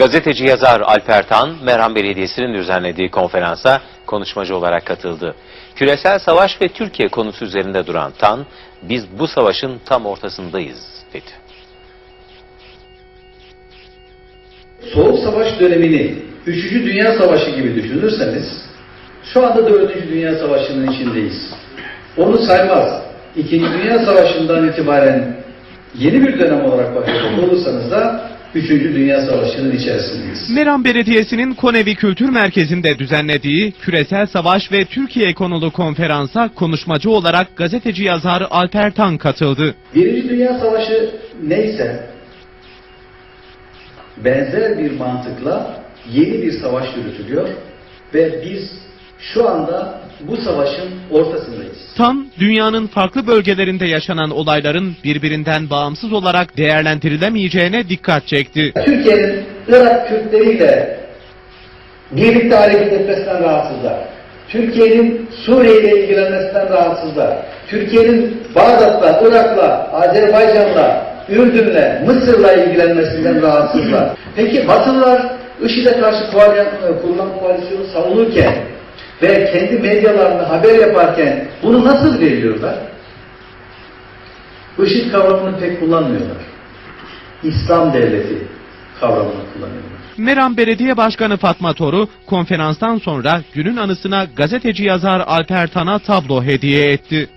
Gazeteci yazar Alper Tan, Meram Belediyesi'nin düzenlediği konferansa konuşmacı olarak katıldı. Küresel savaş ve Türkiye konusu üzerinde duran Tan, biz bu savaşın tam ortasındayız dedi. Soğuk Savaş dönemini 3. Dünya Savaşı gibi düşünürseniz şu anda 4. Dünya Savaşı'nın içindeyiz. Onu saymaz. 2. Dünya Savaşı'ndan itibaren yeni bir dönem olarak bakacak olursanız da 3. Dünya Savaşı'nın içerisindeyiz. Meram Belediyesi'nin Konevi Kültür Merkezi'nde düzenlediği Küresel Savaş ve Türkiye konulu konferansa konuşmacı olarak gazeteci yazar Alper Tan katıldı. Birinci Dünya Savaşı neyse benzer bir mantıkla yeni bir savaş yürütülüyor ve biz şu anda bu savaşın ortasındayız. Tan, dünyanın farklı bölgelerinde yaşanan olayların birbirinden bağımsız olarak değerlendirilemeyeceğine dikkat çekti. Türkiye'nin Irak Kürtleriyle birlikte hareket etmesinden rahatsızlar. Türkiye'nin Suriye ile ilgilenmesinden rahatsızlar. Türkiye'nin Bağdat'la, Irak'la, Azerbaycan'la, Ürdün'le, Mısır'la ilgilenmesinden rahatsızlar. Peki Batılılar IŞİD'e karşı koalisyon, kurulan koalisyonu savunurken ve kendi medyalarını haber yaparken bunu nasıl veriyorlar? IŞİD kavramını pek kullanmıyorlar. İslam devleti kavramını kullanıyorlar. Meram Belediye Başkanı Fatma Toru, konferanstan sonra günün anısına gazeteci yazar Alper Tan'a tablo hediye etti.